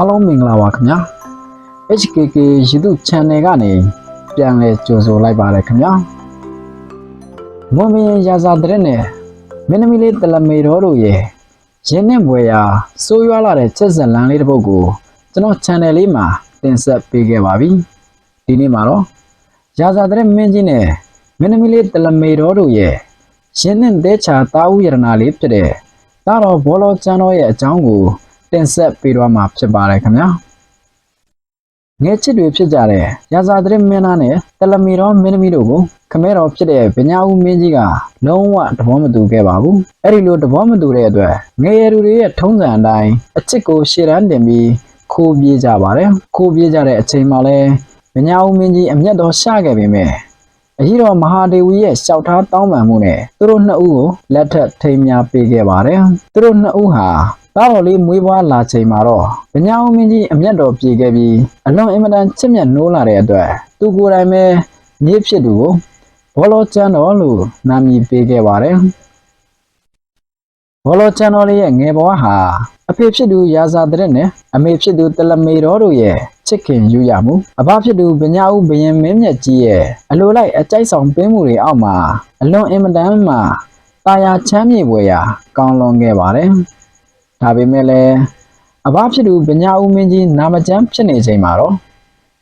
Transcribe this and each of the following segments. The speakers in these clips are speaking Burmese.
အားလုံးမင်္ဂလာပါခင်ဗျာ HKK YouTube Channel ကနေပြန်လည်ကြိုဆိုလိုက်ပါတယ်ခင်ဗျာမွန်မင်းရာဇာတဲ့နဲ့မင်းသမီးလေးတလမေတော်တို့ရဲ့ရင်းနဲ့ဘွယ်ရာစိုးရွားလာတဲ့ချက်စလန်းလေးတစ်ပုဒ်ကိုကျွန်တော် channel လေးမှာတင်ဆက်ပေးခဲ့ပါပြီဒီနေ့မှာတော့ရာဇာတဲ့မင်းကြီးနဲ့မင်းသမီးလေးတလမေတော်တို့ရဲ့ရင်းနဲ့တဲချာတာဦးရတနာလေးဖြစ်တဲ့တာတော်ဘောလောကျန်းတော်ရဲ့အကြောင်းကို တင်ဆက်ပေးတော့မှာဖြစ်ပါတယ်ခင်ဗျာငယ်ချစ်တွေဖြစ်ကြတဲ့ရာဇာသတင်းမင်းသားနဲ့တလမီတော်မင်းသမီးတို့ကိုခမဲတော်ဖြစ်တဲ့ဗညာဦးမင်းကြီးကလုံးဝသဘောမတူခဲ့ပါဘူးအဲ့ဒီလိုသဘောမတူတဲ့အတွက်ငယ်ရည်တွေရဲ့ထုံးစံအတိုင်းအချစ်ကိုရှေ့တန်းတင်ပြီးခိုးပြေးကြပါတယ်ခိုးပြေးကြတဲ့အချိန်မှာလဲဗညာဦးမင်းကြီးအမျက်တော်ရှာခဲ့ပေမဲ့အကြီးတော်မဟာဒေဝီရဲ့ရှောက်ထားတောင်းပန်မှုနဲ့သူတို့နှစ်ဦးကိုလက်ထပ်ထိမ်းမြားပေးခဲ့ပါတယ်သူတို့နှစ်ဦးဟာ သားတော်လေးမွေးဖွားလာချိန်မှာတော့ဗညာဦးမင်းကြီးအမျက်တော်ပြေခဲ့ပြီးအလွန်အင်မတန်ချစ်မြတ်နိုးလာတဲ့အတွက်သူကိုယ်တိုင်ပဲမြေဖြစ်သူကိုဘောလောချန်တော်လို့နာမည်ပေးခဲ့ပါတယ်ဘောလောချန်တော်လေးရဲ့ငယ်ဘဝဟာအဖေဖြစ်သူရာဇာတဲ့နဲ့အမေဖြစ်သူတလမေတော်တို့ရဲ့ချစ်ခင်ယူရမှုအဘဖြစ်သူဗညာဦးဘရင်မင်းမြတ်ကြီးရဲ့အလိုလိုက်အကြိုက်ဆောင်ပေးမှုတွေအောက်မှာအလွန်အင်မတန်မှတာယာချမ်းမြေပွေရာကောင်းလွန်ခဲ့ပါတယ် ဒါပေမဲ့လည်းအဘဖြစ်သူဗညာဦးမင်းကြီးနာမကျန်းဖြစ်နေချိန်မှာတော့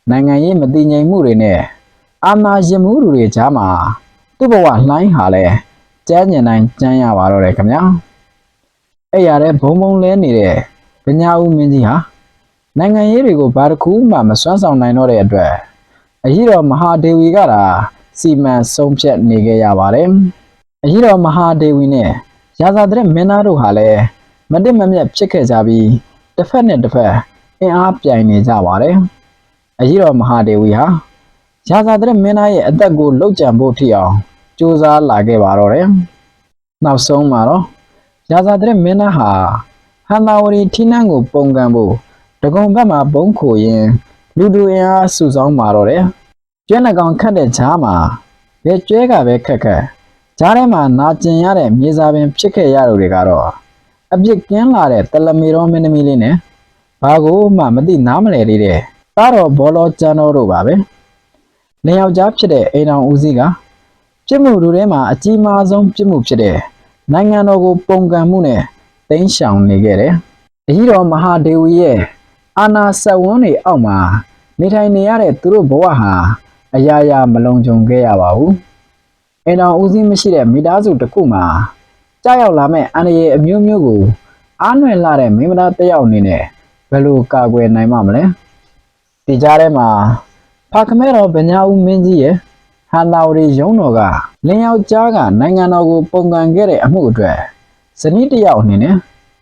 နိုင်ငံရေးမတည်ငြိမ်မှုတွေနဲ့အာဏာရင်မှုတွေကြားမှာသူ့ဘဝလှိုင်းဟာလည်းကျန်းကျင်တိုင်းကျန်းရပါတော့တယ်ခင်ဗျာအဲ့ရတဲ့ဘုံဘုံလဲနေတဲ့ဗညာဦးမင်းကြီးဟာနိုင်ငံရေးတွေကိုဘာတစ်ခုမှမစွမ်းဆောင်နိုင်တော့တဲ့အတွက်အကြီးတော်မဟာဒေဝီကသာစီမံဆုံးဖြတ်နေခဲ့ရပါတယ်။အကြီးတော်မဟာဒေဝီနဲ့ရာဇာတဲ့မင်းသားတို့ဟာလည်း မတစ်မမြတ်ဖြစ်ခဲ့ကြပြီးတစ်ဖက်နဲ့တစ်ဖက်အင်အားပြိုင်နေကြပါတယ်။အကြီးတော်မဟာဒေဝီဟာရာဇာတဲ့မင်းသားရဲ့အသက်ကိုလှုပ်ကြံဖို့ထိအောင်ကြိုးစားလာခဲ့ပါတော့တယ်။နောက်ဆုံးမှာတော့ရာဇာတဲ့မင်းသားဟာဟန်နာဝရီထိနှန်းကိုပုံကံဖို့တကုံဘက်မှာဘုံခိုရင်လူတူအင်အားစုဆောင်းมาတော့တယ်။ကျွဲနှကောင်ခတ်တဲ့ဈာမှာဘယ်ကျွဲကပဲခက်ခက်ဈာထဲမှာနာကျင်ရတဲ့မြေစာပင်ဖြစ်ခဲ့ရတို့တွေကတော့ အပြစ်ကင်းလာတဲ့တလမီတော်မင်းသမီးလေးနဲ့ဘာကိုမှမသိနားမလဲသေးတဲ့တားတော်ဘောလောကျန်းတော်တို့ပါပဲ။လင်ယောက်ျားဖြစ်တဲ့အိမ်တော်ဦးစီးကပြစ်မှုတို့ထဲမှာအကြီးမားဆုံးပြစ်မှုဖြစ်တဲ့နိုင်ငံတော်ကိုပုံကံမှုနဲ့တင်းရှောင်နေခဲ့တယ်။အကြီးတော်မဟာဒေဝီရဲ့အာနာဆက်ဝန်းတွေအောက်မှာနေထိုင်နေရတဲ့သူတို့ဘဝဟာအရာရာမလုံခြုံခဲ့ရပါဘူး။အိမ်တော်ဦးစီးမရှိတဲ့မိသားစုတစ်ခုမှာ ကြောက်ရောက်လာမဲ့အန္တရာယ်အမျိုးမျိုးကိုအားနွယ်လာတဲ့မိန်းမသားတစ်ယောက်အနေနဲ့ဘယ်လိုကာကွယ်နိုင်မှာမလဲ။ဒီကြားထဲမှာဖာခမဲတော်ဗညာဦးမင်းကြီးရဲ့ဟန်တာဝရီရုံးတော်ကလင်းယောက်ျားကနိုင်ငံတော်ကိုပုံကန်ခဲ့တဲ့အမှုအတွက်ဇနီးတစ်ယောက်အနေနဲ့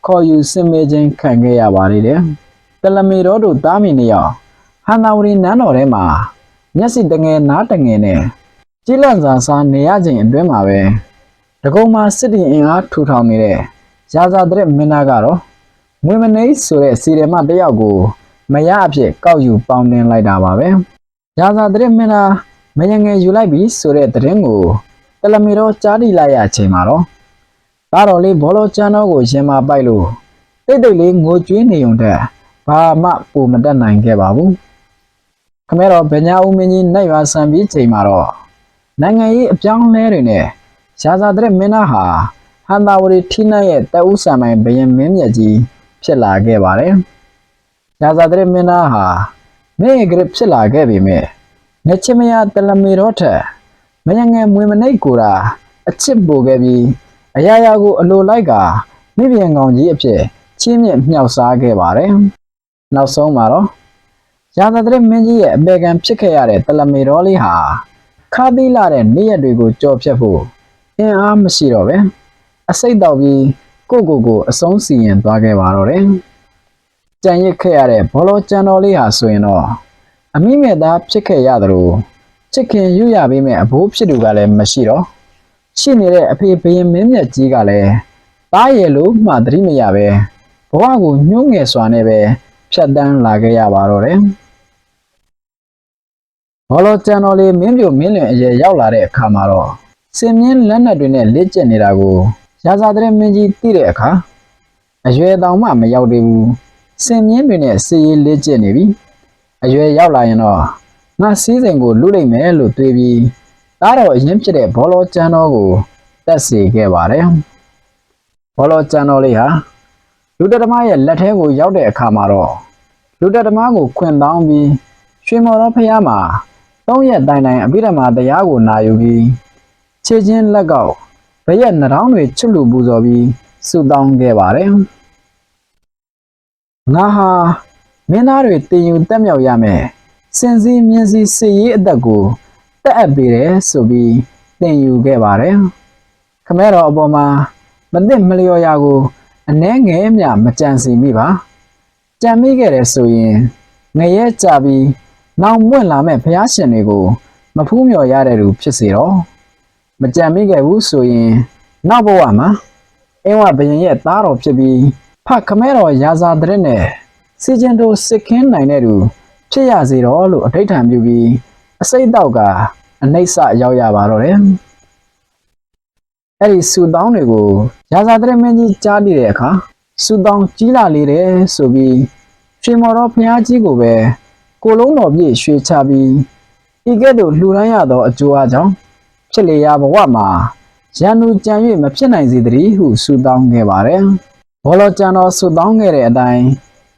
ခေါ်ယူစင်မေခြင်းခံခဲ့ရပါသေးတယ်။တလမေတော်တို့သားမီနေအောင်ဟန်နာဝရီနန်းတော်ထဲမှာမျက်စိတငယ်နားတငယ်နဲ့ကြီးလန့်စာစားနေရခြင်းအတွင်းမှာပဲ တကုံမှာစစ်တီအင်အားထူထောင်နေတဲ့ရာဇာတဲ့မင်းသားကတော့မွေမနေဆိုတဲ့စီရမတစ်ယောက်ကိုမရအဖြစ်ကောက်ယူပေါင်းတင်လိုက်တာပါပဲရာဇာတဲ့မင်းသားမယငယ်ယူလိုက်ပြီဆိုတဲ့သတင်းကိုတလမေတော်ကြားတိလိုက်ရချိန်မှာတော့သားတော်လေးဘောလောချန်တော်ကိုရင်မာပိုက်လို့တိတ်တိတ်လေးငိုကြွေးနေုံတဲ့ဘာမှပုံမတက်နိုင်ခဲ့ပါဘူးခမဲတော်ဗညာဦးမင်းကြီးနိုင်ရွာဆံပြီးချိန်မှာတော့နိုင်ငံရေးအပြောင်းအလဲတွေနဲ့ ရာဇာတဲ့မင်းသားဟာဟန်တာဝရီထိနှက်ရဲ့တအုပ်ဆံပိုင်ဘရင်မင်းမြတ်ကြီးဖြစ်လာခဲ့ပါတယ်ရာဇာတဲ့မင်းသားဟာနေဂရစ်ဖြစ်လာခဲ့ပေမဲ့ငချမယတလမေတော်ထက်မယငယ်မွေမနှိတ်ကိုတာအချစ်ပိုခဲ့ပြီးအရာရာကိုအလိုလိုက်ကမိပြန်ကောင်ကြီးအဖြစ်ချင်းမြင့်မြောက်စားခဲ့ပါတယ်နောက်ဆုံးမှာတော့ရာသတဲ့မင်းကြီးရဲ့အပေကံဖြစ်ခဲ့ရတဲ့တလမေတော်လေးဟာခါသီးလာတဲ့နေ့ရက်တွေကိုကြော်ဖြတ်ဖို့ အင်အားမရှိတော့ပဲအစိတ်တော့ပြီးကိုကိုကိုအဆုံးစီရင်သွားခဲ့ပါတော့တယ်။ကြံရစ်ခဲ့ရတဲ့ဘောလောကြံတော်လေးဟာဆိုရင်တော့အမိမဲ့သားဖြစ်ခဲ့ရသလိုချစ်ခင်ယူရပေးမဲ့အဘိုးဖြစ်သူကလည်းမရှိတော့ရှိနေတဲ့အဖေဘရင်မင်းမြတ်ကြီးကလည်းသားရယ်လို့မှသတိမရပဲဘဝကိုညှိုးငယ်စွာနဲ့ပဲဖြတ်တန်းလာခဲ့ရပါတော့တယ်။ဘောလောကျန်တော်လေးမင်းပြိုမင်းလင်အရေရောက်လာတဲ့အခါမှာတော့ စင်မြင့်လက်နက်တွေနဲ့လက်ကျက်နေတာကိုရာဇာတဲ့မင်းကြီးသိတဲ့အခါအရွယ်တောင်မှမရောက်သေးဘူးစင်မြင့်တွေနဲ့စီရေးလက်ကျင့်နေပြီအရွယ်ရောက်လာရင်တော့ငါစည်းစိမ်ကိုလူလိုက်မယ်လို့တွေးပြီးတားတော်အရင်ဖြစ်တဲ့ဘောလောကျန်းတော်ကိုတက်စီခဲ့ပါတယ်ဘောလောကျန်းတော်လေးဟာလူတက်သမားရဲ့လက်ထဲကိုရောက်တဲ့အခါမှာတော့လူတက်သမားကိုခွင်တောင်းပြီးရွှေမော်တော်ဖះမှာသုံးရက်တိုင်တိုင်အဘိဓမ္မာတရားကိုနာယူပြီး ခြေချင်းလက်ကောက်ဘရက်နှထောင်းတွေချွတ်လူပူဇော်ပြီးဆုတောင်းခဲ့ပါတယ်ငါဟာမင်းသားတွေတင်ယူတက်မြောက်ရမယ်စင်စည်းမြင်းစည်းစစ်ရေးအသက်ကိုတက်အပ်ပေးတယ်ဆိုပြီးတင်ယူခဲ့ပါတယ်ခမဲတော်အပေါ်မှာမသိမလျော်ရာကိုအနှဲငယ်မြမကြံစီမိပါကြံမိခဲ့တယ်ဆိုရင်ငရဲကြပြီးနောင်ပွင့်လာမဲ့ဘုရားရှင်တွေကို မဖူးမြော်ရတဲ့သူဖြစ်စေတော့ မကြံမိခဲ့ဘူးဆိုရင်နောက်ဘဝမှာအင်းဝဘရင်ရဲ့သားတော်ဖြစ်ပြီးဖခမဲတော်ရာဇာတရက်နဲ့စီကျင်တို့စစ်ခင်းနိုင်တဲ့သူဖြစ်ရစေတော့လို့အထိဋ္ဌာန်ပြုပြီးအစိတ်တော့ကအနှိမ့်ဆရောက်ရပါတော့တယ်အဲ့ဒီဆူတောင်းတွေကိုရာဇာတရက်မင်းကြီးကြားတည်တဲ့အခါဆူတောင်းကြီးလာလေတယ်ဆိုပြီးရွှေမော်တော်ဘုရားကြီးကိုပဲကိုလုံးတော်ပြည့်ရွှေချပြီးဤကဲ့သို့လှူဒန်းရသောအကျိုးအကြောင်း ဖြစ်လေရာဘဝမှာရန်သူကြံ၍မဖြစ်နိုင်စေတည်းဟုဆူတောင်းခဲ့ပါတယ်ဘောလောကျန်တော်ဆူတောင်းခဲ့တဲ့အတိုင်း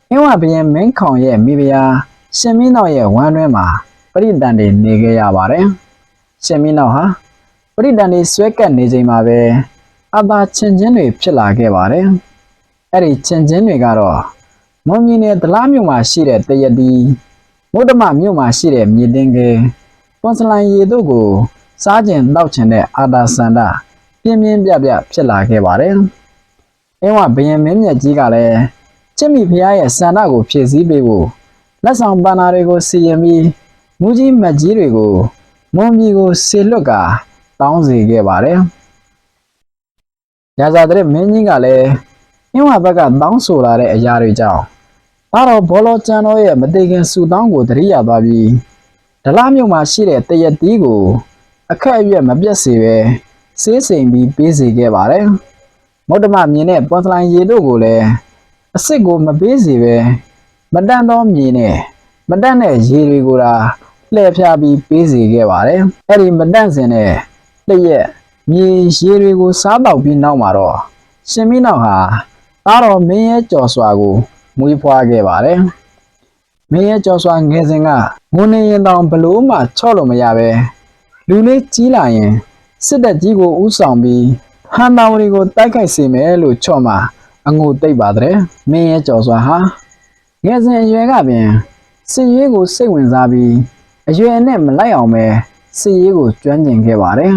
အင်းဝဘရင်မင်းခေါင်ရဲ့မိဖုရားရှင်မင်းတော်ရဲ့ဝမ်းတွင်းမှာပရိတန်တွေနေခဲ့ရပါတယ်ရှင်မင်းတော်ဟာပရိတန်တွေဆွဲကပ်နေချိန်မှာပဲအသာချင်းချင်းတွေဖြစ်လာခဲ့ပါတယ်အဲ့ဒီချင်းချင်းတွေကတော့မွန်မြင်းနဲ့ဒလားမြို့မှာရှိတဲ့တရတီမုဒ္ဓမမြို့မှာရှိတဲ့မြေတင်းကဲပွန်စလိုင်းရီတို့ကို စားကျင်တောက်ချင်တဲ့အာတာစန္ဒပြင်းပြင်းပြပြဖြစ်လာခဲ့ပါတယ်။အင်းဝဘယင်မင်းမြတ်ကြီးကလည်းချစ်မိဖုရားရဲ့စန္ဒကိုဖြည့်ဆည်းပေးဖို့လက်ဆောင်ပန္နာတွေကိုစီရင်ပြီးမူကြီးမတ်ကြီးတွေကိုမွန်ပြည်ကိုဆေလွတ်ကတောင်းစီခဲ့ပါတယ်။ရာဇာတဲ့မင်းကြီးကလည်းအင်းဝဘက်ကတောင်းဆိုလာတဲ့အရာတွေကြောင့်ဒါတော့ဘောလောကျန်တော်ရဲ့မတေခင်ဆူတောင်းကိုတရိယာသွားပြီးဒလမြို့မှာရှိတဲ့တရက်တီးကို အခက်အရွက်မပြတ်စေပဲစေးစိမ်ပြီးပေးစေခဲ့ပါတယ်။မုဒ္ဓမမြင်တဲ့ပွန်စလိုင်းရေတို့ကိုလည်းအစ်စ်ကိုမပေးစေပဲမတန်သောမြင်နဲ့မတန်တဲ့ရေတွေကိုသာလှည့်ဖျားပြီးပေးစေခဲ့ပါတယ်။အဲ့ဒီမတန့်စင်တဲ့လျက်မြေရေတွေကိုစားတော့ပြီးနောက်မှာတော့ရှင်မင်းနောက်ဟာသားတော်မင်းရဲ့ကြော်စွာကိုမွေးဖွားခဲ့ပါတယ်။မင်းရဲ့ကြော်စွာငယ်စဉ်ကငုံနေရင်တောင်ဘလို့မှချော့လို့မရပဲ လူလေးကြီးလာရင်စစ်တပ်ကြီးကိုဥဆောင်ပြီးဟန်တာဝရီကိုတိုက်ခိုက်စေမယ်လို့ချော့မှာအငိုတိတ်ပါတဲ့မင်းရဲ့ကြော်စွာဟာငယ်စဉ်အရွယ်ကပင်စစ်ရေးကိုစိတ်ဝင်စားပြီးအရွယ်နဲ့မလိုက်အောင်ပဲစစ်ရေးကိုကျွမ်းကျင်ခဲ့ပါတယ်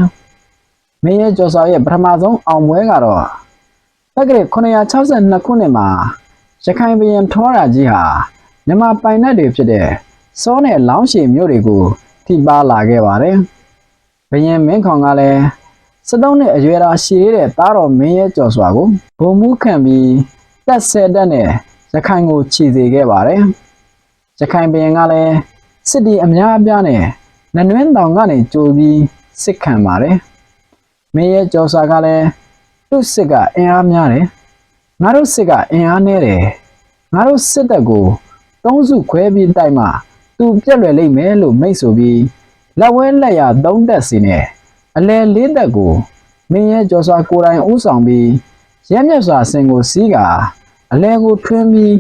မင်းရဲ့ကြော်စွာရဲ့ပထမဆုံးအောင်ပွဲကတော့တက္ကရာ962ခုနှစ်မှာရခိုင်ပြည်ထောရာကြီးဟာမြန်မာပိုင်နက်တွေဖြစ်တဲ့စောနဲ့လောင်းရှည်မြို့တွေကိုထိပါလာခဲ့ပါတယ်။ ဘရင်မင်းခေါင်ကလည်းစတုံးနဲ့အရွယ်ရာရှည်တဲ့သားတော်မင်းရဲ့ကြော်စွာကိုဘုံမှုခံပြီးတက်ဆဲတက်နဲ့ရခိုင်ကိုခြီစေခဲ့ပါတယ်။ရခိုင်ဘရင်ကလည်းစစ်တီအများအပြားနဲ့နနွင်းတောင်ကနေကြိုပြီးစစ်ခံပါတယ်။မင်းရဲ့ကြော်စွာကလည်းသူ့စစ်ကအင်အားများတယ်။ငါတို့စစ်ကအင်အားနည်းတယ်။ငါတို့စစ်တပ်ကိုသုံးစုခွဲပြီးတိုက်မှသူပြက်လွယ်လိမ့်မယ်လို့မိတ်ဆိုပြီး လက်ဝဲလက်ရသုံးတက်စီနဲ့အလဲလေးတက်ကိုမင်းရဲ့ကြော်စွာကိုယ်တိုင်ဥဆောင်ပြီးရက်မြက်စွာဆင်ကိုစီးကအလဲကိုထွင်းပြီး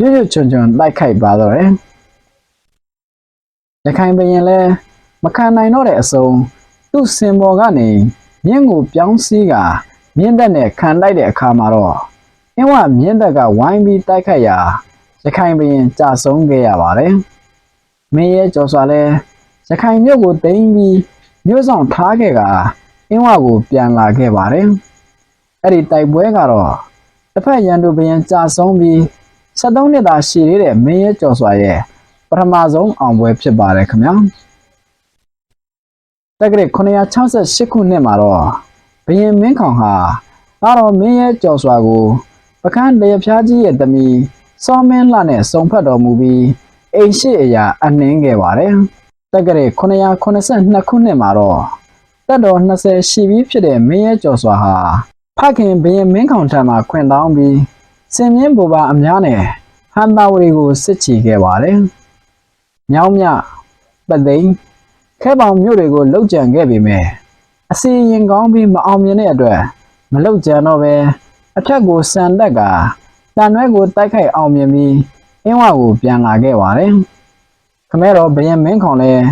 ရွရွချွန်ချွန်တိုက်ခိုက်ပါတော့တယ်။ရခိုင်ဘရင်လည်းမခံနိုင်တော့တဲ့အစုံသူ့စင်ပေါ်ကနေမြင်းကိုပြောင်းစီးကမြင်းတက်နဲ့ခံလိုက်တဲ့အခါမှာတော့အင်းဝမြင်းတက်ကဝိုင်းပြီးတိုက်ခိုက်ရာရခိုင်ဘရင်ကြာဆုံးခဲ့ရပါတယ်။မင်းရဲ့ကြော်စွာလဲ ရခိုင်မြို့ကိုတိမ့်ပြီးမြို့ဆောင်ထားခဲ့ကအင်းဝကိုပြန်လာခဲ့ပါတယ်။အဲ့ဒီတိုက်ပွဲကတော့တစ်ဖက်ရန်သူဘရင်ကြာဆုံးပြီး73နှစ်သာရှိသေးတဲ့မင်းရဲ့ကြော်စွာရဲ့ပထမဆုံးအောင်ပွဲဖြစ်ပါတယ်ခင်ဗျာ။တက္ကရာ968ခုနှစ်မှာတော့ဘရင်မင်းခေါင်ဟာသားတော်မင်းရဲ့ကြော်စွာကိုပကန်းတရဖျားကြီးရဲ့သမီးစောမင်းလှနဲ့စုံဖက်တော်မူပြီးအိမ်ရှိအရာအနှင်းခဲ့ပါတယ်။ တက္ကရာ982ခုနှစ်မှာတော့တက်တော်20ရှိပြီးဖြစ်တဲ့မင်းရဲ့ကျော်စွာဟာဖခင်ဘရင်မင်းခေါင်ထံမှခွင့်တောင်းပြီးစင်မြင့်ဘူပါအများနဲ့ဟဟန်တာဝရီကိုစစ်ချီခဲ့ပါတယ်။မြောင်းမြပသိမ်ခဲပေါင်မြို့တွေကိုလှုပ်ကြံခဲ့ပေမဲ့အစီရင်ကောင်းပြီးမအောင်မြင်တဲ့အတွက်မလှုပ်ကြံတော့ပဲအထက်ကိုစံတက်ကတန်ရွဲကိုတိုက်ခိုက်အောင်မြင်ပြီးအင်းဝကိုပြန်လာခဲ့ပါတယ်။ခ မဲတော်ဘယင်မင်းခေါင်လည်း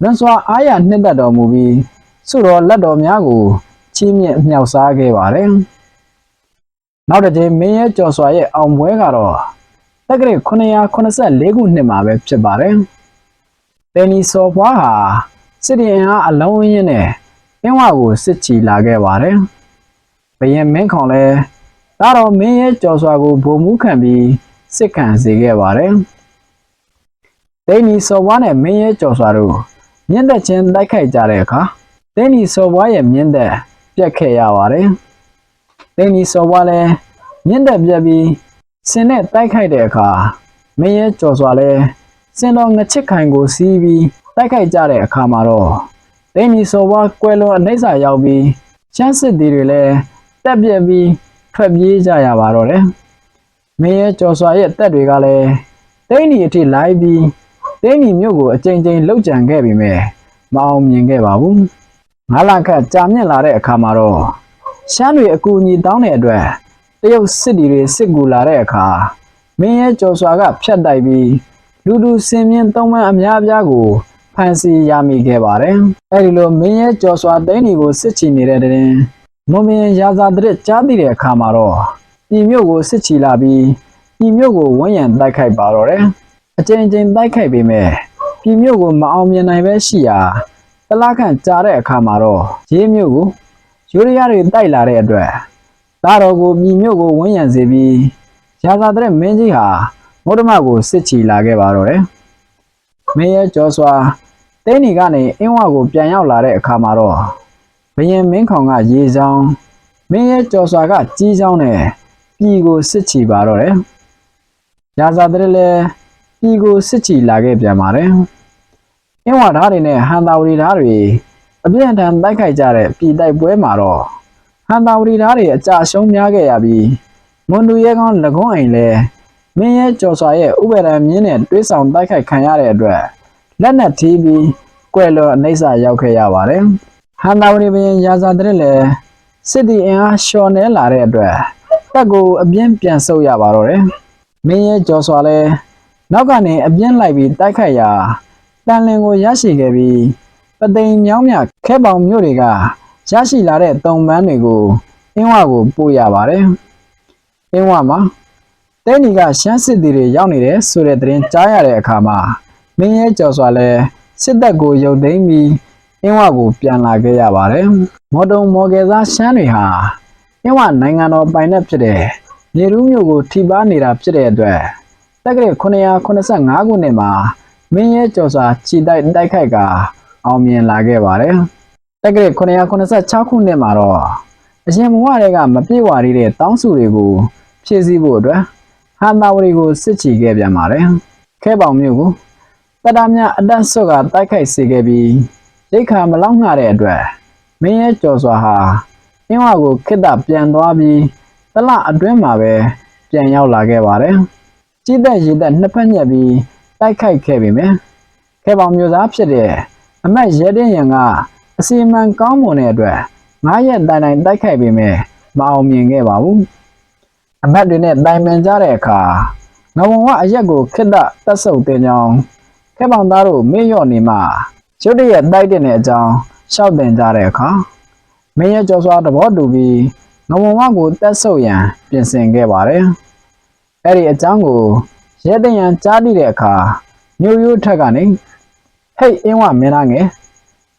လွန်စွာအားရနှစ်သက်တော်မူပြီးစုတော်လက်တော်များကိုချီးမြှင့်မြောက်စားခဲ့ပါတယ်။နောက်တစ်ကြိမ်မင်းရဲ့ကျော်စွာရဲ့အောင်ပွဲကတော့တက္ကရာ984ခုနှစ်မှာပဲဖြစ်ပါတယ်။တယ်နီဆော်ဖွားဟာစစ်တီအင်အားအလုံးရင်းနဲ့အင်းဝကိုစစ်ချီလာခဲ့ပါတယ်။ဘယင်မင်းခေါင်လည်းဒါတော်မင်းရဲ့ကျော်စွာကိုဗိုလ်မှူးခံပြီးစစ်ခံစေခဲ့ပါတယ်။ တယ်နီဆော်ဖွားနဲ့မင်းရဲ့ကျော်စွာတို့မြင့်သက်ချင်းတိုက်ခိုက်ကြတဲ့အခါတယ်နီဆော်ဖွားရဲ့မြင့်သက်ပြတ်ခဲ့ရပါတယ်။တယ်နီဆော်ဖွားလည်းမြင့်သက်ပြတ်ပြီးစင်နဲ့တိုက်ခိုက်တဲ့အခါမင်းရဲ့ကြော်စွာလဲစင်တော်ငချစ်ခိုင်ကိုစီးပြီးတိုက်ခိုက်ကြတဲ့အခါမှာတော့ဒိန်နီဆိုဘွားကွယ်လွန်အနှိမ့်စာရောက်ပြီးချမ်းစစ်တီတွေလည်းတက်ပြက်ပြီးထွက်ပြေးကြရပါတော့တယ်မင်းရဲ့ကြော်စွာရဲ့တက်တွေကလည်းဒိန်နီအထိလိုက်ပြီး ဒိန်နီမြို့ကိုအကြိမ်ကြိမ်လှုပ်ကြံခဲ့ပြီးမြဲမအောင်မြင်ခဲ့ပါဘူးငါးလခန့်ကြာမြင့်လာတဲ့အခါမှာတော့ရှမ်းတွေအကူအညီတောင်းတဲ့အတွက်တရုတ်စစ်တီတွေစစ်ကူလာတဲ့အခါမင်းရဲ့ကျော်စွာကဖြတ်တိုက်ပြီးလူလူစင်မြင့်သုံးပန်းအများအပြားကိုဖန်စီရမိခဲ့ပါတယ်။အဲဒီလိုမင်းရဲ့ကျော်စွာသိန်းတွေကိုစစ်ချီနေတဲ့တဲ့ရင်မွန်မင်းရာဇာတဲ့ကြားသိတဲ့အခါမှာတော့ပြည်မြို့ကိုစစ်ချီလာပြီးပြည်မြို့ကိုဝန်းရံတိုက်ခိုက်ပါတော့တယ်။ အကြိမ်ကြိမ်တိုက်ခိုက်ပေမဲ့ပြည်မြို့ကိုမအောင်မြင်နိုင်ပဲရှိရာတလားခန့်ကြာတဲ့အခါမှာတော့ရေးမြို့ကိုယူရီးယားတွေတိုက်လာတဲ့အတွက်သားတော်ကိုပြည်မြို့ကိုဝန်းရံစေပြီးရာဇာတဲ့မင်းကြီးဟာမုဒ္ဓမကိုစစ်ချီလာခဲ့ပါတော့တယ်။မင်းရဲ့ကျော်စွာတင်းနီကနေအင်းဝကိုပြန်ရောက်လာတဲ့အခါမှာတော့ဘရင်မင်းခေါင်ကရေချောင်းမင်းရဲ့ကျော်စွာကကြီးချောင်းနဲ့ပြည်ကိုစစ်ချီပါတော့တယ်။ရာဇာတဲ့လည်း ပြည်ကိုစစ်ချီလာခဲ့ပြန်ပါတယ်။အင်းဝဓာတ်တွေနဲ့ဟန်တာဝရီဓာတ်တွေအပြင်းထန်တိုက်ခိုက်ကြတဲ့ပြည်တိုက်ပွဲမှာတော့ဟန်တာဝရီဓာတ်တွေအကြအရှုံးများခဲ့ရပြီးမွန်တူရဲကောင်းလကွန်းအိမ်လဲမင်းရဲ့ကျော်စွာရဲ့ဥပဒေမြင်းနဲ့တွေးဆောင်တိုက်ခိုက်ခံရတဲ့အတွက်လက်နက်ထီးပြီးကွယ်လွန်အနေဆာရောက်ခဲ့ရပါတယ်ဟန်တာဝရီဘရင်ရာဇာတဲ့လည်းစစ်တီအင်အားလျှော်နေလာတဲ့အတွက်တက်ကိုအပြင်းပြန်ဆုတ်ရပါတော့တယ်မင်းရဲ့ကျော်စွာလဲ နောက်ကနေအပြင်းလိုက်ပြီးတိုက်ခိုက်ရာတန်လင်ကိုရရှိခဲ့ပြီးပသိမ်မြောင်းမြခဲပေါင်မြို့တွေကရရှိလာတဲ့တုံပန်းတွေကိုအင်းဝကိုပို့ရပါတယ်။အင်းဝမှာတဲနီကရှမ်းစစ်သည်တွေရောက်နေတယ်ဆိုတဲ့သတင်းကြားရတဲ့အခါမှာမင်းရဲကျော်စွာလဲစစ်တပ်ကိုရုပ်သိမ်းပြီးအင်းဝကိုပြန်လာခဲ့ရပါတယ်။မော်တုံမော်ကယ်စားရှမ်းတွေဟာအင်းဝနိုင်ငံတော်ပိုင်တဲ့ဖြစ်တဲ့နေရူးမြို့ကိုထိပါနေတာဖြစ်တဲ့အတွက် တက္ကရာ985ခုနှစ်မှာမင်းရဲကျော်စွာခြိတိုက်တိုက်ခိုက်ကအောင်မြင်လာခဲ့ပါတယ်။တက္ကရာ986ခုနှစ်မှာတော့အရင်ဘဝတွေကမပြေဝသေးတဲ့တောင်းစုတွေကိုဖြည့်ဆည်းဖို့အတွက်ဟန်တာဝရီကိုစစ်ချီခဲ့ပြန်ပါတယ်။ခဲပေါင်မျိုးကိုတတမြအတက်ဆွတ်ကတိုက်ခိုက်စေခဲ့ပြီးရိတ်ခါမလောက်ငှတဲ့အတွက်မင်းရဲ့ကျော်စွာဟာအင်းဝကိုခိတ္တပြန်သွားပြီးတလအတွင်းမှာပဲပြန်ရောက်လာခဲ့ပါတယ်။ ကြီးသက်ရည်သက်နှစ်ဖက်ညက်ပြီးတိုက်ခိုက်ခဲ့ပြီမယ်။ခဲပေါင်မျိုးသားဖြစ်တဲ့အမတ်ရဲတဲ့ရန်ကအစီအမံကောင်းမွန်တဲ့အတွက်ငားရက်တိုင်တိုင်တိုက်ခိုက်ပေမဲ့မအောင်မြင်ခဲ့ပါဘူးအမတ်တွေနဲ့တိုင်ပင်ကြတဲ့အခါငဝံဝအရက်ကိုခစ်တတက်ဆုပ်တင်ကြောင်းခဲပောင်သားတို့မေ့လျော့နေမှရုတ်တရက်တိုက်တဲ့အကြောင်းရှောက်တင်ကြတဲ့အခါမင်းရဲ့ကြော်စွာသဘောတူပြီးငဝံဝကိုတက်ဆုပ်ရန်ပြင်ဆင်ခဲ့ပါတယ် အဲ့ဒီအကြောင်းကိုရဲတဲ့ရန်ကြားသိတဲ့အခါမြို့ရိုးထက်ကနေဟိတ်အင်းဝမင်းသားငယ်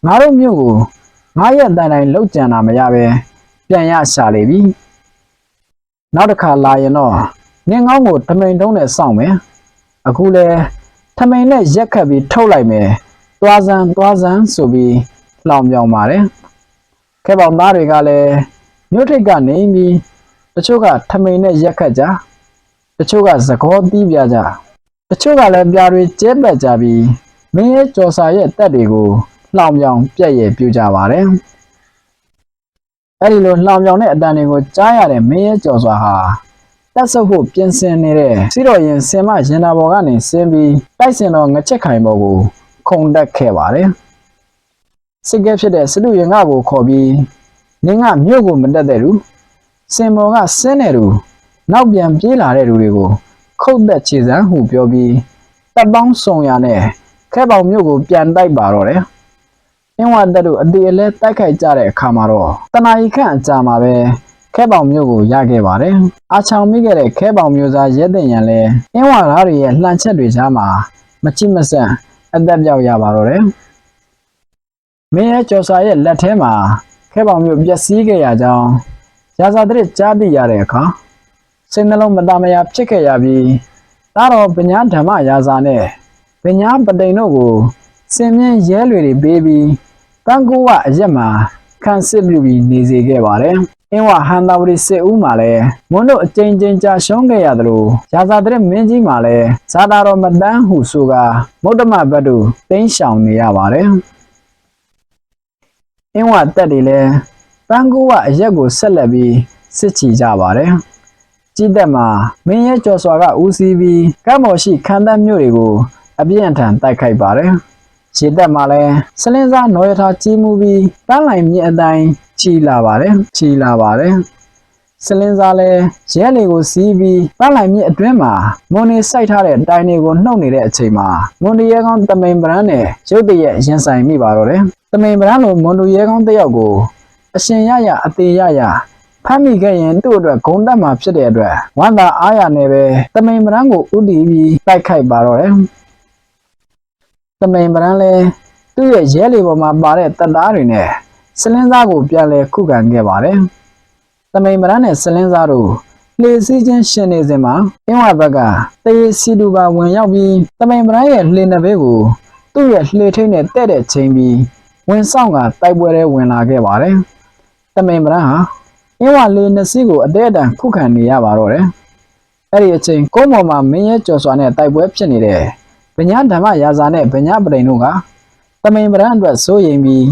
ငါတို့မြို့ကိုငါရက်တိုင်တိုင်လောက်ကြံတာမရပဲပြန်ရရှာလေပြီနောက်တစ်ခါလာရင်တော့နင်းကောင်းကိုထမိန်တုံးနဲ့စောင့်မယ်အခုလဲထမိန်နဲ့ရက်ခတ်ပြီးထုတ်လိုက်မယ်သွားစမ်းသွားစမ်းဆိုပြီးလောင်ပြောင်ပါတယ်ခဲပေါင်သားတွေကလည်းမြို့ထိပ်ကနေပြီးတချို့ကထမိန်နဲ့ရက်ခတ်ကြ တချို့ကသကောတီးပြကြတချို့ကလည်းပြာတွေကျဲပက်ကြပြီးမင်းရဲ့ကြော်စာရဲ့တက်တွေကိုလောင်ပြောင်ပြက်ရည်ပြူကြပါတယ်အဲ့ဒီလိုလောင်ပြောင်တဲ့အတန်တွေကိုကြားရတဲ့မင်းရဲ့ကြော်စွာဟာတက်ဆုပ်ဖို့ပြင်ဆင်နေတဲ့စီတော်ရင်စင်မရင်နာဘော်ကနေဆင်းပြီးတိုက်စင်တော်ငချက်ခိုင်ဘော်ကိုခုန်တက်ခဲ့ပါတယ်စစ်ကဲဖြစ်တဲ့စလူရင်ငါကိုခေါ်ပြီးနင်းကမြို့ကိုမတက်တဲ့လူစင်မော်ကဆင်းတဲ့လူ နောက်ပြန်ပြေးလာတဲ့လူတွေကိုခုတ်သက်ခြေစမ်းဟုပြောပြီးတပ်ပေါင်းစုံရနဲ့ခဲပေါင်မြို့ကိုပြန်တိုက်ပါတော့တယ်အင်းဝတက်တို့အတေအလဲတိုက်ခိုက်ကြတဲ့အခါမှာတော့တနာ E ခန့်အကြာမှာပဲခဲပေါင်မြို့ကိုရခဲ့ပါတယ်အာချောင်မိခဲ့တဲ့ခဲပေါင်မြို့သားရဲတဲ့ရန်လဲအင်းဝသားတွေရဲ့လှန်ချက်တွေကြားမှာမချိမဆန့်အသက်ပြောက်ရပါတော့တယ်မင်းရဲ့ကျော်စာရဲ့လက်ထဲမှာခဲပေါင်မြို့ပျက်စီးခဲ့ရကြောင်းရာဇာတဲ့ကြားသိရတဲ့အခါ စိတ်နှလုံးမတမယာဖြစ်ခဲ့ရပြီးဒါတော့ပညာဓမ္မရာဇာနဲ့ပညာပတိန်တို့ကိုစင်မြင့်ရဲလွေတွေပေးပြီးတန်ကိုကအရက်မှာခံစစ်ပြုပြီးနေစေခဲ့ပါတယ်။အင်းဝဟန်တာဝရီစစ်ဦးမှာလည်းမွန်းတို့အကြိမ်ကြိမ်ကြာရှုံးခဲ့ရသလိုရာဇာတဲ့မင်းကြီးမှာလည်းဇာတာတော်မတန်းဟုဆိုကမုဒ္ဓမဘတ်တို့တင်းရှောင်နေရပါတယ်။အင်းဝတက်တွေလည်းတန်ကိုကအရက်ကိုဆက်လက်ပြီးစစ်ချီကြပါတယ်။ ကြည်သက်မှာမင်းရဲ့ကျော်စွာကဦးစီးပြီးကမ်းမော်ရှိခံတပ်မြို့တွေကိုအပြင်းအထန်တိုက်ခိုက်ပါတယ်။ရေတက်မှာလည်းစလင်းစားနော်ရထားကြီးမှုပြီးပန်းလိုင်မြစ်အတိုင်းချီလာပါတယ်ချီလာပါတယ်စလင်းစားလည်းရဲလေကိုစီးပြီးပန်းလိုင်မြစ်အတွင်းမှာမွန်နေစိုက်ထားတဲ့တိုင်တွေကိုနှုတ်နေတဲ့အချိန်မှာမွန်တရဲကောင်းတမိန်ပရန်နဲ့ရုတ်တရက်ရင်ဆိုင်မိပါတော့တယ်တမိန်ပရန်လိုမွန်တူရဲကောင်းတစ်ယောက်ကိုအရှင်ရရအသေးရရ ဖမ်းမိခဲ့ရင်သူ့အတွက်ဂုံတက်မှာဖြစ်တဲ့အတွက်ဝမ်းသာအားရနဲ့ပဲတမိန်ပရန်ကိုဥတီပြီးတိုက်ခိုက်ပါတော့တယ်တမိန်ပရန်လည်းသူ့ရဲ့ရဲလေပေါ်မှာပါတဲ့တပ်သားတွေနဲ့စလင်းစားကိုပြန်လဲခုခံခဲ့ပါတယ်။တမိန်မရနဲ့စလင်းစားတို့လေစည်းချင်းရှင်နေစဉ်မှာအင်းဝဘက်ကတရေစီတူပါဝင်ရောက်ပြီးတမိန်မရရဲ့လှေနှဘဲကိုသူ့ရဲ့လှေထိန်နဲ့တဲ့တဲ့ချိန်ပြီးဝင်ဆောင်ကတိုက်ပွဲထဲဝင်လာခဲ့ပါတယ်။တမိန်မရဟာ အင်းဝလေနှစ်စီးကိုအသေးအတန်ခုခံနေရပါတော့တယ်။အဲ့ဒီအချိန်ကုန်းပေါ်မှာမင်းရဲ့ကျော်စွာနဲ့တိုက်ပွဲဖြစ်နေတဲ့ဗညာဓမ္မရာဇာနဲ့ဗညာပရိန်တို့ကတမိန်မရအတွက်စိုးရိမ်ပြီး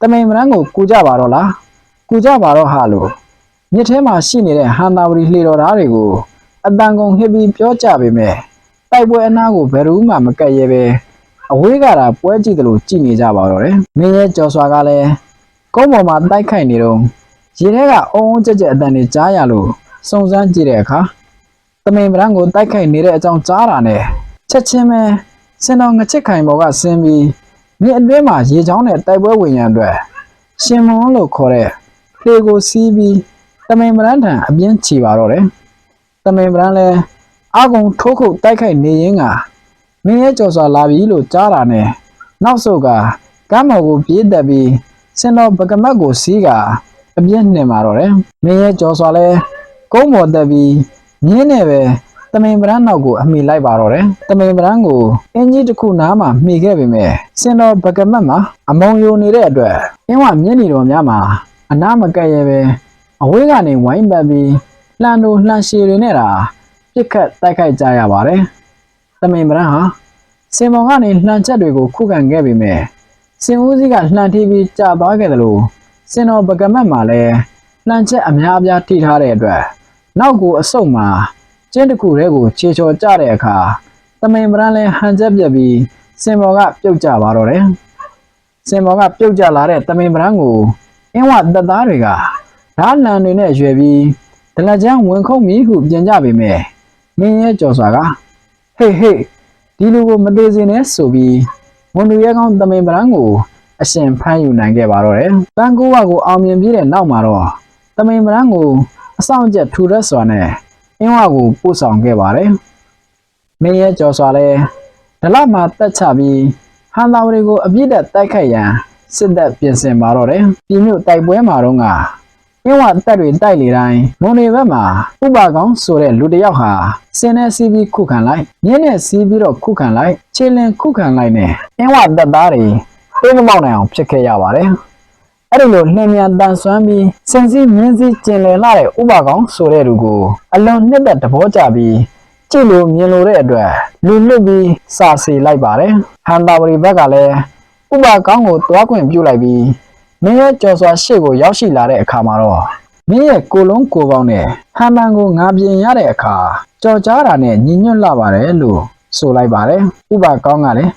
တမိန်မရန်ကိုကူကြပါတော့လားကူကြပါတော့ဟာလို့မြစ်ထဲမှာရှိနေတဲ့ဟန်နာဝရီလှေတော်သားတွေကိုအတန်ကုန်ဟစ်ပြီးပြောကြပေမဲ့တိုက်ပွဲအနာကိုဘယ်သူမှမကက်ရဲပဲအဝေးကတာပွဲကြည့်တယ်လို့ကြည်နေကြပါတော့တယ်မင်းရဲ့ကြော်စွာကလည်းကုန်းပေါ်မှာတိုက်ခိုက်နေတော့ ရေထဲကအုံအုံကြက်ကြက်အတန်တွေကြားရလို့စုံစမ်းကြည့်တဲ့အခါတမိန်မရန်ကိုတိုက်ခိုက်နေတဲ့အကြောင်းကြားတာနဲ့ချက်ချင်းပဲစင်တော်ငချစ်ခိုင်ဘော်ကဆင်းပြီးမြစ်အတွင်းမှာရေချောင်းနဲ့တိုက်ပွဲဝင်ရန်အတွက်ရှင်မွန်လို့ခေါ်တဲ့လှေကိုစီးပြီးတမိန်မရန်ထံအပြင်းချီပါတော့တယ်။တမိန်မရန်လည်းအကုံထိုးခုတ်တိုက်ခိုက်နေရင်းကမင်းရဲ့ကြော်စွာလာပြီလို့ကြားတာနဲ့နောက်ဆုတ်ကကမ်းမော်ကိုပြေးတက်ပြီးစင်တော်ပကမတ်ကိုစီးက အပြင်းနှင်ပါတော့တယ်။မင်းရဲ့ကြော်စွာလည်းကုန်းပေါ်တက်ပြီးမြင်းနဲ့ပဲတမိန်ပရန်နောက်ကိုအမိလိုက်ပါတော့တယ်။တမိန်ပရန်ကိုအင်ကြီးတစ်ခုနားမှာမှီခဲ့ပေမဲ့စင်တော်ပကမတ်မှာအမုံယိုနေတဲ့အတွက်အင်းဝမျက်နေတော်များမှာအနာမကက်ရဲပဲအဝေးကနေဝိုင်းပတ်ပြီးလှန်တို့လှန်ရှည်တွေနဲ့တာပြစ်ခတ်တိုက်ခိုက်ကြရပါတယ်။တမိန်ပရန်ဟာစင်မောင်ကနေလှန်ချက်တွေကိုခုခံခဲ့ပေမဲ့စင်ဦးစီးကလှန်ထီပြီးကြာသွားခဲ့တယ်လို့ စင်တော်ပကမတ်မှာလည်းလှန်ချက်အများအပြားထိထားတဲ့အတွက်နောက်ကိုအဆုတ်မှာကျင်းတစ်ခုတည်းကိုခြေချော်ကြတဲ့အခါတမိန်ပရန်လည်းဟန်ချက်ပြက်ပြီးစင်ဘော်ကပြုတ်ကျပါတော့တယ်။စင်ဘော်ကပြုတ်ကျလာတဲ့တမိန်ပရန်ကိုအင်းဝတပ်သားတွေကဓာတ်လန်တွေနဲ့ရွယ်ပြီးဒလချမ်းဝင်ခုံမီဟုပြန်ကြပေမဲ့မင်းရဲ့ကြော်စွာကဟေးဟေးဒီလူကိုမသေးစင်နဲ့ဆိုပြီးဝန်လူရဲကောင်းတမိန်ပရန်ကို အရှင်ဖမ်းယူနိုင်ခဲ့ပါတော့တယ်။တန်ကိုဝကိုအောင်မြင်ပြီးတဲ့နောက်မှာတော့တမိန်ပရန်ကိုအဆောင်ကျက်ထူရက်စွာနဲ့အင်းဝကိုပို့ဆောင်ခဲ့ပါတယ်။မင်းရဲ့ကြော်စွာလဲဒလမှာတက်ချပြီးဟန်တာဝရီကိုအပြစ်တက်တိုက်ခိုက်ရန်စစ်တပ်ပြင်ဆင်ပါတော့တယ်။ပြည်မြို့တိုက်ပွဲမှာတော့ကအင်းဝတက်တွေတိုက်လေတိုင်းမွန်နေဘက်မှာဥပကောင်းဆိုတဲ့လူတစ်ယောက်ဟာစင်းနဲ့စီးပြီးခုခံလိုက်မြင်းနဲ့စီးပြီးတော့ခုခံလိုက်ခြေလင်ခုခံလိုက်နဲ့အင်းဝတက်သားတွေ ပြေးမမောက်နိုင်အောင်ဖြစ်ခဲ့ရပါတယ်။အဲ့ဒီလိုနှင်းမြန်တန်ဆွမ်းပြီးစင်စည်းမြင်းစည်းကျင်လည်လာတဲ့ဥပကောင်ဆိုတဲ့လူကိုအလွန်နှစ်သက်တဘောကြပြီးကြည့်လို့မြင်လို့တဲ့အတွက်လူလွတ်ပြီးစာစီလိုက်ပါတယ်ဟန်တာဝရီဘက်ကလည်းဥပကောင်ကိုတွားခွင့်ပြုလိုက်ပြီးမင်းရဲ့ကြော်စွာရှေ့ကိုရောက်ရှိလာတဲ့အခါမှာတော့မင်းရဲ့ကိုလုံးကိုပေါင်းနဲ့ဟန်မန်ကိုငါပြင်ရတဲ့အခါကြော်ကြားတာနဲ့ညီညွတ်လာပါတယ်လို့ဆိုလိုက်ပါတယ်ဥပကောင်းကလည်း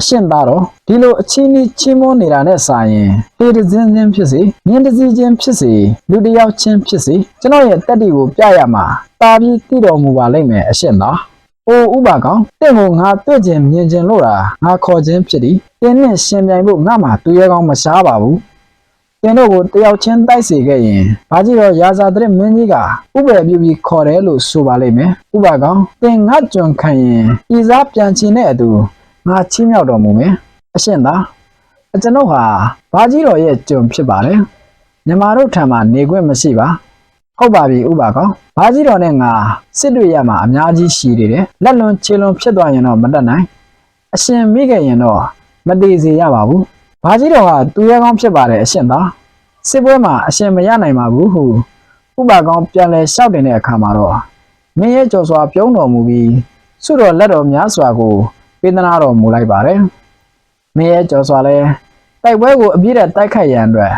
အရှင်းသားတော့ဒီလိုအချင်းကြီးချင်းမွနေတာနဲ့စာရင်တေတစင်းချင်းဖြစ်စေမြင်းတစည်းချင်းဖြစ်စေလူတစ်ယောက်ချင်းဖြစ်စေကျွန်တော်ရဲ့တက်တီကိုပြရမှာတာပြီးတည်တော်မူပါလိမ့်မယ်အရှင်းသား။အိုဥပါကောင်တင့်ကိုငါတွေ့ခြင်းမြင်ခြင်းလို့တာငါခေါ်ခြင်းဖြစ်သည်။တင်းနဲ့ရှင်ပြိုင်ဖို့ငါမှသူရဲကောင်းမရှားပါဘူး။တင်းတို့ကိုတယောက်ချင်းတိုက်စေခဲ့ရင်ဘာကြီးတော့ရာဇာတဲ့မင်းကြီးကဥပယ်ပြပြီးခေါ်တယ်လို့ဆိုပါလိမ့်မယ်။ဥပါကောင်တင်းငါကြုံခံရင်ဤစားပြန်ချင်တဲ့အတူ ငါချင်းမြောက်တော်မူမယ်။အရှင်သာအကျွန်ုပ်ဟာဘာကြီးတော်ရဲ့ကြုံဖြစ်ပါတယ်။ညီမတို့ထံမှာနေခွင့်မရှိပါ။ဟုတ်ပါပြီဥပါကောင်ဘာကြီးတော်နဲ့ငါစစ်တွေ့ရမှာအများကြီးရှိနေတယ်လက်လွန်ခြေလွန်ဖြစ်သွားရင်တော့မတတ်နိုင်အရှင်မိခဲ့ရင်တော့မသေးစေရပါဘူးဘာကြီးတော်ကသူရဲကောင်းဖြစ်ပါတယ်အရှင်သာစစ်ပွဲမှာအရှင်မရနိုင်ပါဘူးဟုဥပါကောင်ပြန်လဲလျှောက်တင်တဲ့အခါမှာတော့မင်းရဲ့ကြော်စွာပြုံးတော်မူပြီးဆုတော်လက်တော်များစွာကို ပေးသနာတော်မူလိုက်ပါတယ်မင်းရဲ့ကြော်စွာလဲတိုက်ပွဲကိုအပြည့်နဲ့တိုက်ခိုက်ရန်အတွက်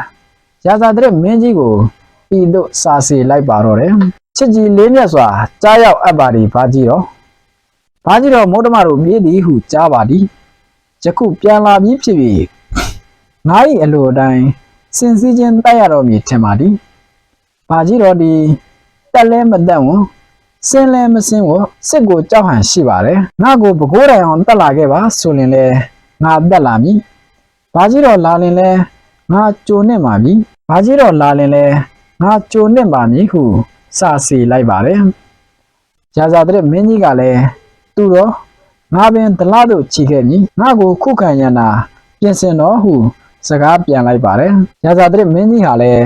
ရာဇာတဲ့မင်းကြီးကိုဤသို့စာစီလိုက်ပါတော့တယ်ချစ်ကြီးလေးမြတ်စွာကြားရောက်အပ်ပါသည်ဘာကြီးတော့ဘာကြီးတော့မုဒ္ဓမတို့မြေးသည်ဟုကြားပါသည်ယခုပြန်လာပြီးဖြစ်ပြီးငါ၏အလိုအတိုင်းစင်စည်းခြင်းတိုက်ရတော်မူထင်ပါသည်ဘာကြီးတော့ဒီတက်လဲမတက်ဝန် စင်လဲမစင်ဝစစ်ကိုကြောက်ဟန်ရှိပါတယ်ငါကိုပကိုးတိုင်အောင်တက်လာခဲ့ပါဆိုရင်လဲငါတက်လာမည်ဘာကြီးတော့လာရင်လဲငါကြိုနဲ့မှာပြီဘာကြီးတော့လာရင်လဲငါကြိုနှစ်ပါမည်ဟုစစီလိုက်ပါတယ်။ရာဇာတဲ့မင်းကြီးကလည်းသူတော့ငါပင်ဒလတို့ချီခဲ့မည်ငါကိုခုခံရန်နာပြင်ဆင်တော့ဟု စကားပြန်လိုက်ပါတယ်။ရာဇာတဲ့မင်းကြီးဟာလည်း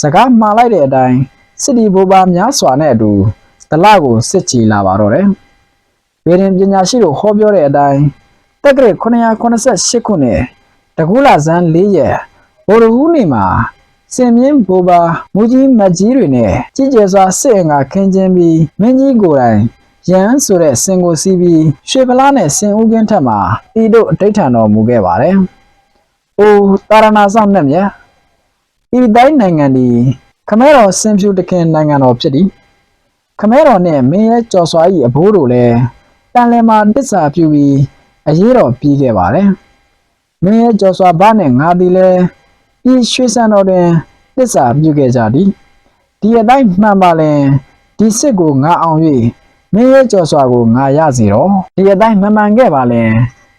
စကားမှားလိုက်တဲ့အတိုင်းစစ်တီဘိုးဘာများစွာနဲ့အတူ ဒလကိုစစ်ချီလာပါတော့တယ်။ဗေဒင်ပညာရှိတို့ဟောပြောတဲ့အတိုင်းတက္ကရာ988ခုနှစ်တကူလာဇန်၄ရက်ဗိုလ်ရူးနေမှာစင်မြင့်ဘူပါမူကြီးမကြီးတွေနဲ့ကြီးကျယ်စွာစစ်အင်္ဂါခင်းကျင်းပြီးမင်းကြီးကိုယ်တိုင်ရန်ဆိုတဲ့စင်ကိုစီးပြီးရွှေဖလားနဲ့စင်ဦးကင်းထက်မှာဤတို့အဋိဌာန်တော်မူခဲ့ပါတယ်။အိုတာရဏဆောင်နဲ့မြတ်ဤတိုင်းနိုင်ငံဒီခမဲတော်စင်ဖြူတခင်နိုင်ငံတော်ဖြစ်သည်။ ခမဲတော်နဲ့မင်းရဲ့ကြော်စွာ၏အဘိုးတို့လည်းတန်လည်မှာတစ္ဆာပြုပြီးအရေးတော်ပြီးခဲ့ပါတယ်။မင်းရဲ့ကြော်စွာဘာနဲ့ငါသည်လည်းဤရွှေစံတော်တွင်တစ္ဆာပြုခဲ့ကြသည်ဒီအတိုင်းမှန်ပါလင်ဒီစစ်ကိုငါအောင်၍မင်းရဲ့ကြော်စွာကိုငါရစီတော့ဒီအတိုင်းမမှန်ခဲ့ပါလင်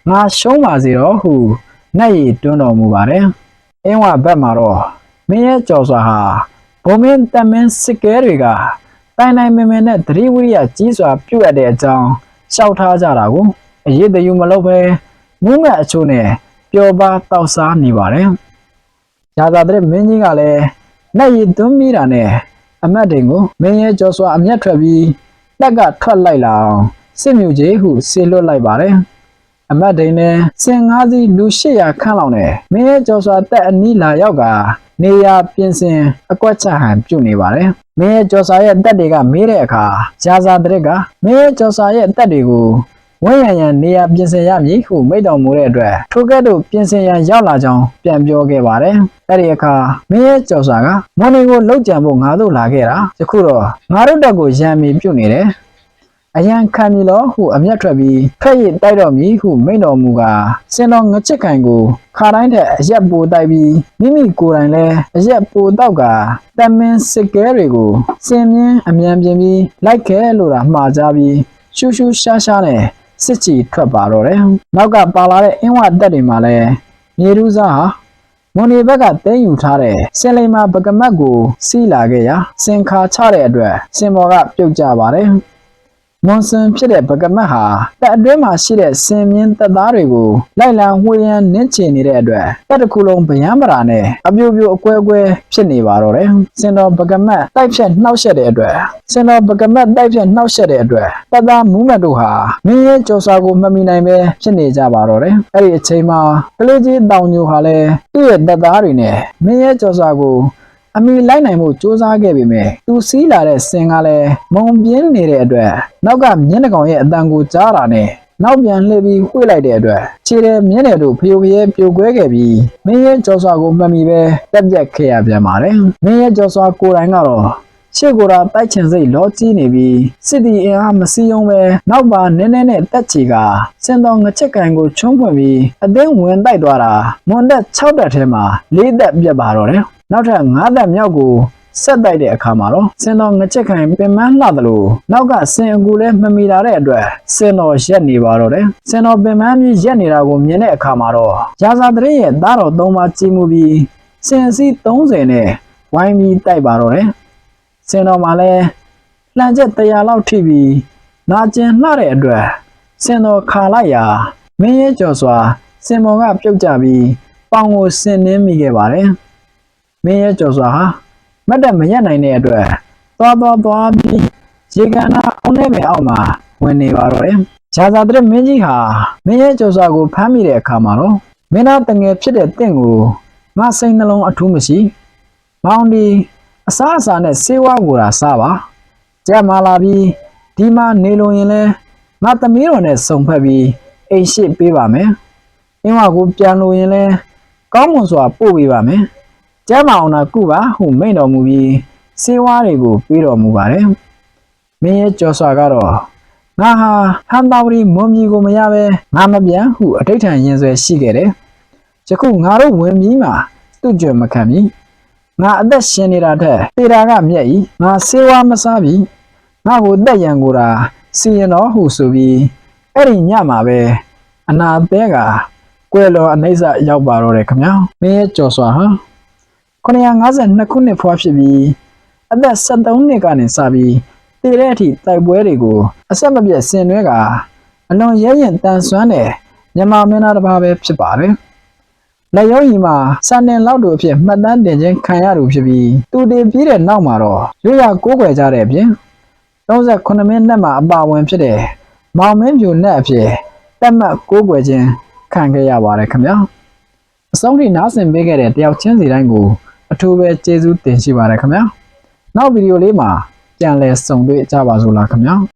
ငါရှုံးပါစီတော့ဟုနှက်ရည်တွန်းတော်မူပါတယ်အင်းဝဘက်မှာတော့မင်းရဲ့ကြော်စွာဟာဘုံမင်းတမင်းစစ်ကဲတွေက တိုင်တိုင်မင်မင်နဲ့သတိဝိရိယကြီးစွာပြုတ်ရတဲ့အကြောင်းရှောက်ထားကြတာကိုအရေးတယူမလုပ်ပဲမုန်းမဲ့အချို့နဲ့ပျော်ပါတောက်စားနေပါတယ်ရာသာတဲ့မင်းကြီးကလည်းလက်ရည်သွင်းမိတာနဲ့အမတ်တိန်ကိုမင်းရဲ့ကြောစွာအမျက်ထွက်ပြီးလက်ကထွက်လိုက်လာအောင်စစ်မြူကြီးဟုဆေလွတ်လိုက်ပါတယ် အမတ်တိန်နဲ့စင်ငါးစီးလူ800ခန့်လောက်နဲ့မင်းရဲ့ကြောစွာတက်အနီးလာရောက်ကနေရာပြင်ဆင်အကွက်ချဟန်ပြုတ်နေပါတယ်မင်းရဲ့ကြောစွာရဲ့တက်တွေကမေးတဲ့အခါရာဇာတဲ့ကမင်းရဲ့ကြောစွာရဲ့တက်တွေကိုဝိညာဉ်ရန်နေရာပြင်ဆင်ရမည်ဟုမိန့်တော်မူတဲ့အတွက်ထိုကဲ့သို့ပြင်ဆင်ရန်ရောက်လာကြောင်းပြန်ပြောခဲ့ပါတယ်။အဲ့ဒီအခါမင်းရဲ့ကြော်စာကမော်နီကိုလှုပ်ကြံဖို့ငါတို့လာခဲ့တာ။ယခုတော့ငါတို့တက်ကိုရံမီပြုတ်နေတယ်။ အရန်ခံမီလို့ဟုအမျက်ထွက်ပြီးဖက်ရစ်တိုက်တော်မူဟုမိန့်တော်မူကာစင်တော်ငချစ်ခံကိုခါတိုင်းတဲ့အရက်ပိုတိုက်ပြီးမိမိကိုယ်တိုင်လည်းအရက်ပိုတောက်ကတမင်စစ်ကဲတွေကိုစင်မြင်းအမြန်ပြင်ပြီးလိုက်ခဲလို့တာမှားကြပြီးရှူးရှူးရှားရှားနဲ့စစ်ချီထွက်ပါတော့တယ်။နောက်ကပါလာတဲ့အင်းဝတက်တွေမှာလည်းမြေရူးစားဟာမွန်နေဘက်ကတင်းယူထားတဲ့စင်လိမ်မာပကမတ်ကိုစီးလာခဲ့ရာစင်ခါချတဲ့အတွက်စင်ဘော်ကပြုတ်ကြပါတယ်။ မွန်စင်ဖြစ်တဲ့ပကမတ်ဟာတက်အတွင်းမှာရှိတဲ့စင်မြင်းတပ်သားတွေကိုလိုက်လံဝှေရန်နင်းချင်နေတဲ့အတွက်တက်တစ်ခုလုံးဗျမ်းပရာနဲ့အပြိုပြိုအကွဲကွဲဖြစ်နေပါတော့တယ်။စင်တော်ပကမတ်တိုက်ဖြတ်နှောက်ယှက်တဲ့အတွက်စင်တော်ပကမတ်တိုက်ဖြတ်နှောက်ယှက်တဲ့အတွက်တပ်သားမူးမတ်တို့ဟာမင်းရဲ့ကြော်စာကိုမမီနိုင်ပဲဖြစ်နေကြပါတော့တယ်။အဲ့ဒီအချိန်မှာကလေးကြီးတောင်ညိုဟာလည်းသူ့ရဲ့တပ်သားတွေနဲ့မင်းရဲ့ကြော်စာကို အမီလိုက်နိုင်မှုစူးစမ်းခဲ့ပေမဲ့သူစီးလာတဲ့စင်ကလည်းမုံပြင်းနေတဲ့အတွက်နောက်ကမြင်းတကောင်ရဲ့အတန်ကိုကြားတာနဲ့နောက်ပြန်လှည့်ပြီးဝှေ့လိုက်တဲ့အတွက်ခြေထဲမြင်းတဲ့တို့ဖျို့ဖျဲပြိုကွဲခဲ့ပြီးမင်းရဲ့ကြော်စွာကိုမှတ်မိပဲတက်ပြက်ခဲ့ရပြန်ပါတယ်မင်းရဲ့ကြော်စွာကိုယ်တိုင်ကတော့ရှေ့ကိုယ်တာတိုက်ချင်စိတ်လောကြီးနေပြီးစစ်တီအင်အားမစည်းရုံးပဲနောက်ပါနည်းနည်းနဲ့တက်ချီကစင်တော်ငချက်ကန်ကိုချုံးဖွင့်ပြီးအသိဝင်တိုက်သွားတာမွန်တက်6တက်ထဲမှာ၄တက်ပြတ်ပါတော့တယ်နောက်ထပ်9တက်မြောက်ကိုဆက်တိုက်တဲ့အခါမှာတော့စင်တော်ငချက်ခိုင်ပင်မလှသလိုနောက်ကစင်အကူလည်းမမီလာတဲ့အတွက်စင်တော်ရက်နေပါတော့တယ်စင်တော်ပင်မကြီးရက်နေတာကိုမြင်တဲ့အခါမှာတော့ရာဇာတရင်ရဲ့သားတော်၃ပါးကြီးမှုပြီးစင်စီ30နဲ့ဝိုင်းပြီးတိုက်ပါတော့တယ်စင်တော်မှာလည်းလှန်ချက်100လောက်ထိပြီးနာကျင်လှတဲ့အတွက်စင်တော်ခါလိုက်ရာမင်းရဲ့ကျော်စွာစင်မော်ကပြုတ်ကြပြီးပေါင်ကိုဆင်နှင်းမိခဲ့ပါတယ် မင်းရဲ့ကျော်စွာဟာမတ်တက်မရက်နိုင်တဲ့အတွက်သွားသွားသွားပြီးရေကန်နာအောင်နဲ့ပဲအောက်မှာဝင်နေပါတော့တယ်။ဂျာဇာတရမင်းကြီးဟာမင်းရဲ့ကြော်စာကိုဖမ်းမိတဲ့အခါမှာတော့မင်းသားတငယ်ဖြစ်တဲ့တင့်ကိုငါစိတ်နှလုံးအထူးမရှိ။ဘောင်းဒီအစားအစာနဲ့ဆေးဝါးကိုသာစားပါ။ကြက်မာလာပြီးဒီမှာနေလို့ရင်လဲငါသမီးတော်နဲ့စုံဖက်ပြီးအိမ်ရှိပေးပါမယ်။အင်းဝကိုပြန်လို့ရင်လဲကောင်းမွန်စွာပို့ပေးပါမယ်။ ကျမ်းမာအောင်သာကုပါဟုမိန့်တော်မူပြီးစေဝါတွေကိုပေးတော်မူပါတယ်။မင်းရဲ့ကြော်စွာကတော့ငါဟာဟန်တာဝရီမွန်မြီကိုမရပဲငါမပြန်ဟုအဋိဋ္ဌံရင်ဆွဲရှိခဲ့တယ်။ယခုငါတို့ဝင်ပြီးမှသူ့ကြွမခံပြီ။ငါအသက်ရှင်နေတာထက်တေတာကမြက်ဤငါစေဝါမစားပြီ။ငါကိုတက်ရန်ကိုသာစီရင်တော်ဟုဆိုပြီးအဲ့ဒီညမှာပဲအနာသေးကကွယ်လောအနှိမ့်စရောက်ပါတော့တယ်ခင်ဗျာ။မင်းရဲ့ကြော်စွာဟာ 952ခုနှစ်ဖွားဖြစ်ပြီးအသက်73နှစ်ကနေစပြီးတည်တဲ့အထိတိုက်ပွဲတွေကိုအဆက်မပြတ်ဆင်နွှဲကအလွန်ရဲရင်တန်ဆွမ်းတဲ့မြန်မာမင်းသားတစ်ပါးပဲဖြစ်ပါတယ်။လက်ရုံးကြီးမှာစံတင်လောက်တို့အဖြစ်မှတ်တမ်းတင်ခြင်းခံရသူဖြစ်ပြီးသူတည်ပြီးတဲ့နောက်မှာတော့ရွရကိုးကွယ်ကြတဲ့အပြင်38မိနစ်မှာအပါဝင်ဖြစ်တဲ့မောင်မင်းပြူနဲ့အဖြစ်တက်မှတ်ကိုးကွယ်ခြင်းခံခဲ့ရပါတယ်ခင်ဗျာ။အဆုံးထိနားဆင်ပေးခဲ့တဲ့တယောက်ချင်းစီတိုင်းကို အထူးပဲကျေးဇူးတင်ရှိပါတယ်ခင်ဗျာနောက်ဗီဒီယိုလေးမှာပြန်လည်ဆုံတွေ့ကြပါစို့လားခင်ဗျာ